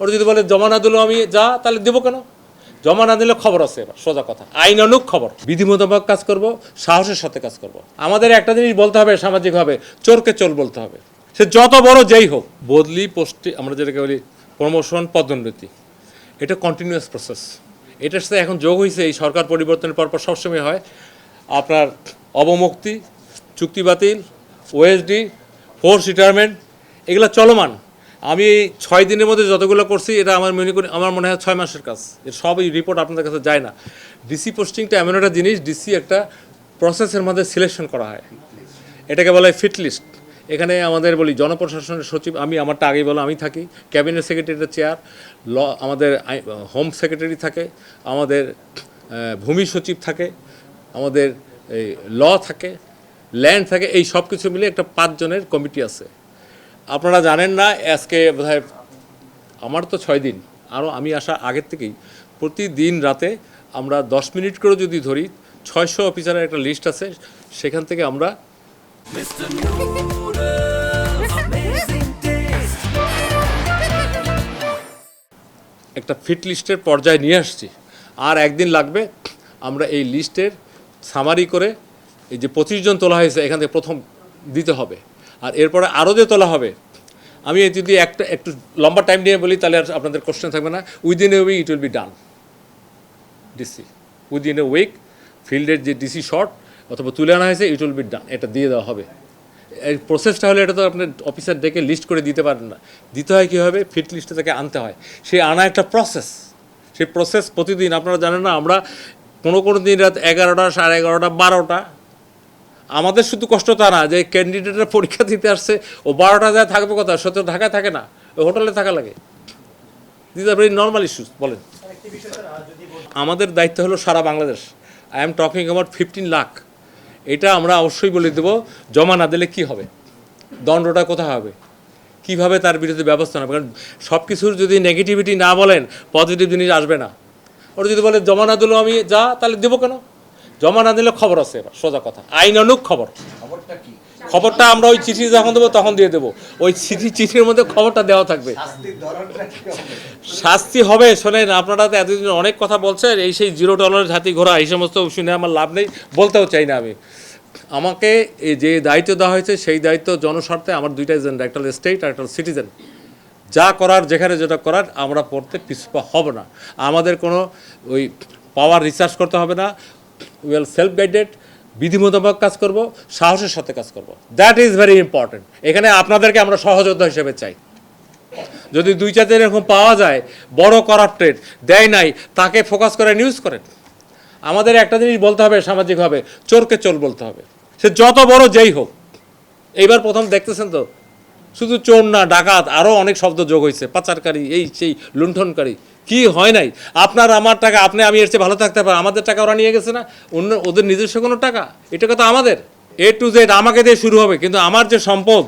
ওরা যদি বলে, জমা না দিলেও আমি যা, তাহলে দেবো কেন? জমা না দিলে খবর আছে এবার, সোজা কথা। আইনানুক খবর, বিধি মোতাবেক কাজ করব, সাহসের সাথে কাজ করব। আমাদের একটা জিনিস বলতে হবে, সামাজিকভাবে, চোরকে চোর বলতে হবে। সে যত বড় যেই হোক, বদলি পোস্টে আমরা যেটাকে বলি প্রমোশন পদোন্নতি, এটা কন্টিনিউয়াস প্রসেস এটার সাথে এখন যোগ হয়েছে এই সরকার পরিবর্তনের পরপর সবসময় হয়, আপনার অবমুক্তি, চুক্তি বাতিল ওএসডি ফোর্স রিটায়ারমেন্ট এগুলো চলমান। আমি ছয় দিনের মধ্যে যতগুলো করছি, এটা আমার মনে করি আমার মনে হয় ছয় মাসের কাজ। এর সব রিপোর্ট আপনাদের কাছে যায় না। ডিসি পোস্টিংটা এমন একটা জিনিস ডিসি একটা প্রসেসের মধ্যে সিলেকশন করা হয়। এটাকে বলা হয় ফিট লিস্ট এখানে আমাদের বলি জনপ্রশাসনের সচিব, আমি আমারটা আগেই বলো, আমি থাকি। ক্যাবিনেট সেক্রেটারির চেয়ার ল, আমাদের হোম সেক্রেটারি থাকে, আমাদের ভূমি সচিব থাকে, আমাদের ল থাকে ল্যান্ড থাকে, এই সব কিছু মিলে একটা পাঁচজনের কমিটি আছে। আপনারা জানেন না, আজকে বোধহয় আমার তো ছয় দিন। আরও আমি আসা আগের থেকেই। প্রতিদিন রাতে আমরা দশ মিনিট করে যদি ধরি, ছয়শো অফিসারের একটা লিস্ট আছে, সেখান থেকে আমরা. একটা ফিট লিস্টের পর্যায়ে নিয়ে আসছি। আর একদিন লাগবে, আমরা এই লিস্টের সামারি করে এই যে পঁচিশ জন তোলা হয়েছে, এখান থেকে প্রথম দিতে হবে। আর এরপরে আরও যে তোলা হবে, আমি যদি একটা, একটু লম্বা টাইম নিয়ে বলি, তাহলে আর আপনাদের কোশ্চেন থাকবে না। Within a week it will be done DC within a week ফিল্ডের যে ডিসি শর্ট অথবা তুলে আনা হয়েছে ইট উইল বি ডান এটা দিয়ে দেওয়া হবে। এই প্রসেসটা হলে এটা তো আপনি অফিসার ডেকে লিস্ট করে দিতে পারেন না। দিতে হয় কীভাবে ফিট লিস্টে তাকে আনতে হয়। সে আনা একটা প্রসেস সেই প্রসেস প্রতিদিন, আপনারা জানেন না, আমরা কোনো কোনো দিন রাত এগারোটা, সাড়ে এগারোটা, বারোটা আমাদের শুধু কষ্ট তা না, যে ক্যান্ডিডেটরা পরীক্ষা দিতে আসছে, ও বারোটা যায় থাকবে কোথায় সত্য ঢাকায় থাকে না, ওই হোটেলে থাকা লাগে। This are very normal issues বলেন। আমাদের দায়িত্ব হলো সারা Bangladesh. I am talking about fifteen lakh এটা আমরা অবশ্যই বলে দেবো, জমা না দিলে কী হবে? দণ্ডটা কোথায় হবে? কীভাবে তার বিরুদ্ধে ব্যবস্থা নেবে? কারণ সব কিছুর যদি নেগেটিভিটি না বলেন পজিটিভ জিনিস আসবে না। ওরা যদি বলে, জমা না দিলেও আমি যা, তাহলে দেবো কেন? জমা না দিলে খবর আছে এবার সোজা কথা। আইন আইনানুক খবর। খবরটা আমরা ওই চিঠি যখন দেবো তখন দিয়ে দেবো। ওই চিঠি চিঠির মধ্যে খবরটা দেওয়া থাকবে। শাস্তি হবে শোনেন আপনারা তো এতদিন অনেক কথা বলছেন এই সেই জিরো ডলারের হাতি ঘোড়া এই সমস্ত শুনে আমার লাভ নেই বলতেও চাই না আমি। আমাকে এই যে দায়িত্ব দেওয়া হয়েছে সেই দায়িত্ব জনস্বার্থে আমার দুইটা এজেন্ডা একটা স্টেট আর একটা সিটিজেন যা করার যেখানে যেটা করার আমরা পড়তে পিছপা হব না। আমাদের কোনো ওই পাওয়ার রিসার্চ করতে হবে না উইল সেলফ গাইডেড বিধি মোতাবেক কাজ করব, সাহসের সাথে কাজ করব। দ্যাট ইজ ভেরি ইম্পর্টেন্ট এখানে আপনাদেরকে আমরা সহযোদ্ধা হিসেবে চাই। যদি দুই চারটে এরকম পাওয়া যায়, বড় করাপ্টেড দেয় নাই, তাকে ফোকাস করে নিউজ করেন। আমাদের একটা জিনিস বলতে হবে সামাজিকভাবে, চোরকে চোর বলতে হবে। সে যত বড় যেই হোক। এইবার প্রথম দেখতেছেন তো? শুধু চোর না, ডাকাত আরও অনেক শব্দ যোগ হয়েছে। পাচারকারী, এই সেই লুণ্ঠনকারী। কি হয় নাই? আপনার, আমার টাকা, আপনি, আমি এর চেয়ে ভালো থাকতে পারি আমাদের টাকা ওরা নিয়ে গেছে না। অন্য, ওদের নিজস্ব কোনো টাকা? এটা তো আমাদের? এ টু জেড আমাকে দিয়ে শুরু হবে, কিন্তু আমার যে সম্পদ,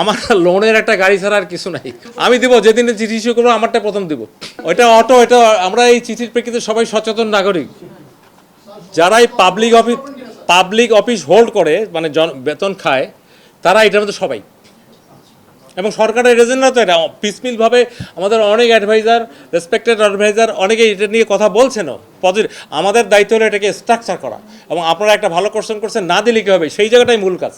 আমার লোনের একটা গাড়ি ছাড়া আর কিছু নাই। আমি দিব, যেদিন চিঠি ইস্যু করব, আমারটা প্রথম দিব। ওইটা অটো এটা আমরা এই চিঠির প্রেক্ষিতে সবাই সচেতন নাগরিক। যারা এই public office public office hold করে মানে বেতন খায়, তারা এটার মধ্যে সবাই। এবং সরকারের এজেন্ডা তো এটা। পিসমিলভাবে আমাদের অনেক অ্যাডভাইজার রেসপেক্টেড অ্যাডভাইজার অনেকে এটা নিয়ে কথা বলছেনও। পজিটিভ। আমাদের দায়িত্ব হলো এটাকে স্ট্রাকচার করা এবং আপনারা একটা ভালো কোশ্চেন করছেন, না দিলে কী হবে? সেই জায়গাটাই মূল কাজ।